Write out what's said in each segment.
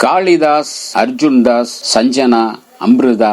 காளிதாஸ் அர்ஜுன் தாஸ் சஞ்சனா அம்ருதா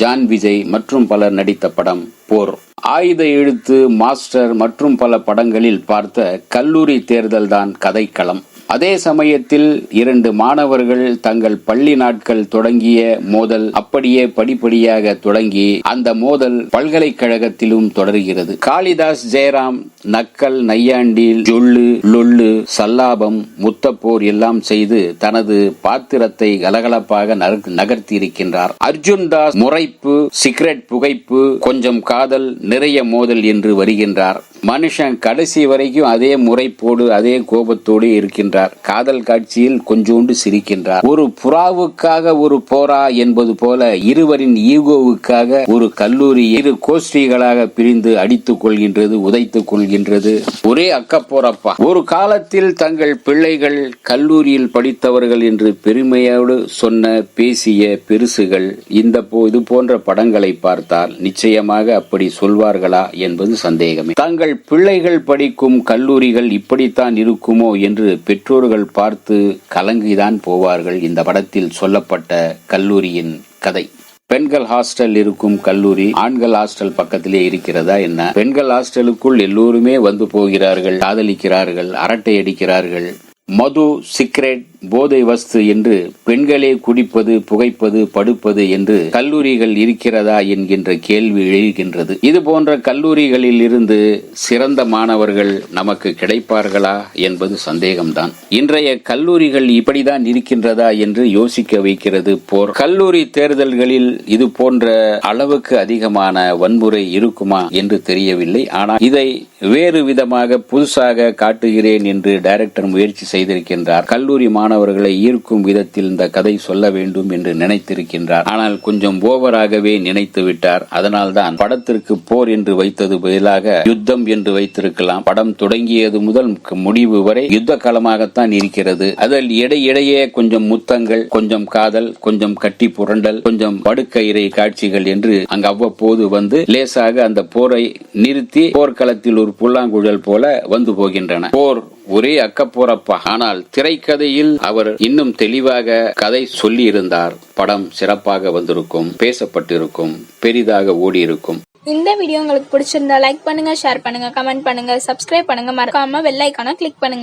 ஜான் விஜய் மற்றும் பலர் நடித்த படம் போர். ஆயுத எழுத்து மாஸ்டர் மற்றும் பல படங்களில் பார்த்த கல்லூரி தேர்தல்தான் கதைக்களம். அதே சமயத்தில் இரண்டு மாணவர்கள் தங்கள் பள்ளி நாட்கள் தொடங்கிய மோதல் அப்படியே படிப்படியாக தொடங்கி அந்த மோதல் பல்கலைக்கழகத்திலும் தொடர்கிறது. காளிதாஸ் ஜெயராம் நக்கல் நையாண்டி ஜொல்லு லொல்லு சல்லாபம் முத்தப்போர் எல்லாம் செய்து தனது பாத்திரத்தை கலகலப்பாக நகர்த்தி நகர்த்தியிருக்கின்றார். அர்ஜுன் தாஸ் முறைப்பு சிகரெட் புகைப்பு கொஞ்சம் காதல் நிறைய மோதல் என்று வருகின்றார். மனுஷன் கடைசி வரைக்கும் அதே முறைப்போடு அதே கோபத்தோடு இருக்கின்றார். காதல் காட்சியில் கொஞ்சோண்டு சிரிக்கின்றார். ஒரு புறாவுக்காக ஒரு போரா என்பது போல இருவரின் ஈகோவுக்காக ஒரு கல்லூரி இரு கோஷ்டிகளாக பிரிந்து அடித்துக் கொள்கின்றது உதைத்துக் கொள்கின்றது. ஒரே அக்கப்போரப்பா. ஒரு காலத்தில் தங்கள் பிள்ளைகள் கல்லூரியில் படித்தவர்கள் என்று பெருமையோடு சொன்ன பேசிய பெருசுகள் இந்த இது போன்ற படங்களை பார்த்தால் நிச்சயமாக அப்படி சொல்வார்களா என்பது சந்தேகமே. தங்கள் பிள்ளைகள் படிக்கும் கல்லூரிகள் இப்படித்தான் இருக்குமோ என்று பெற்றோர்கள் பார்த்து கலங்கிதான் போவார்கள் இந்த படத்தில் சொல்லப்பட்ட கல்லூரியின் கதை. பெண்கள் ஹாஸ்டல் இருக்கும் கல்லூரி ஆண்கள் ஹாஸ்டல் பக்கத்திலே இருக்கிறதா என்ன? பெண்கள் ஹாஸ்டலுக்குள் எல்லோருமே வந்து போகிறார்கள் காதலிக்கிறார்கள் அரட்டை அடிக்கிறார்கள். மது சீக்ரெட் போதை வஸ்து என்று பெண்களே குடிப்பது புகைப்பது படுப்பது என்று கல்லூரிகள் இருக்கிறதா என்கின்ற கேள்வி எழுகின்றது. இது போன்ற கல்லூரிகளில் இருந்து சிறந்த மாணவர்கள் நமக்கு கிடைப்பார்களா என்பது சந்தேகம்தான். இன்றைய கல்லூரிகள் இப்படிதான் இருக்கின்றதா என்று யோசிக்க வைக்கிறது போர். கல்லூரி தேர்தல்களில் இது போன்ற அளவுக்கு அதிகமான வன்முறை இருக்குமா என்று தெரியவில்லை. ஆனால் இதை வேறு விதமாக புதுசாக காட்டுகிறேன் என்று டைரக்டர் முயற்சி செய்திருக்கின்றார். கல்லூரி மாணவர்களை ஈர்க்கும் விதத்தில் இந்த கதை சொல்ல வேண்டும் என்று நினைத்திருக்கின்றார். ஆனால் கொஞ்சம் ஓவராகவே நினைத்து விட்டார். அதனால்தான் படத்திற்கு போர் என்று வைத்தது பதிலாக யுத்தம் என்று வைத்திருக்கலாம். படம் தொடங்கியது முதல் முடிவு வரை யுத்த களமாகத்தான் இருக்கிறது. அதில் இடையிடையே கொஞ்சம் முத்தங்கள் கொஞ்சம் காதல் கொஞ்சம் கட்டி புரண்டல் கொஞ்சம் படுக்கயிறை காட்சிகள் என்று அங்கு அவ்வப்போது வந்து லேசாக அந்த போரை நிறுத்தி போர்க்களத்தில் ஒரு புல்லாங்குழல் போல வந்து போகின்றன. போர் ஒரே அக்கப்போரப்பா. ஆனால் திரைக்கதையில் அவர் இன்னும் தெளிவாக கதை சொல்லி இருந்தார் படம் சிறப்பாக வந்திருக்கும் பேசப்பட்டிருக்கும் பெரிதாக ஓடி இருக்கும் இந்த வீடியோ உங்களுக்கு பிடிச்சிருந்தா லைக் பண்ணுங்க ஷேர் பண்ணுங்க கமெண்ட் பண்ணுங்க சப்ஸ்கிரைப் பண்ணுங்க. மறக்காம வெள்ளைக்கான கிளிக் பண்ணுங்க.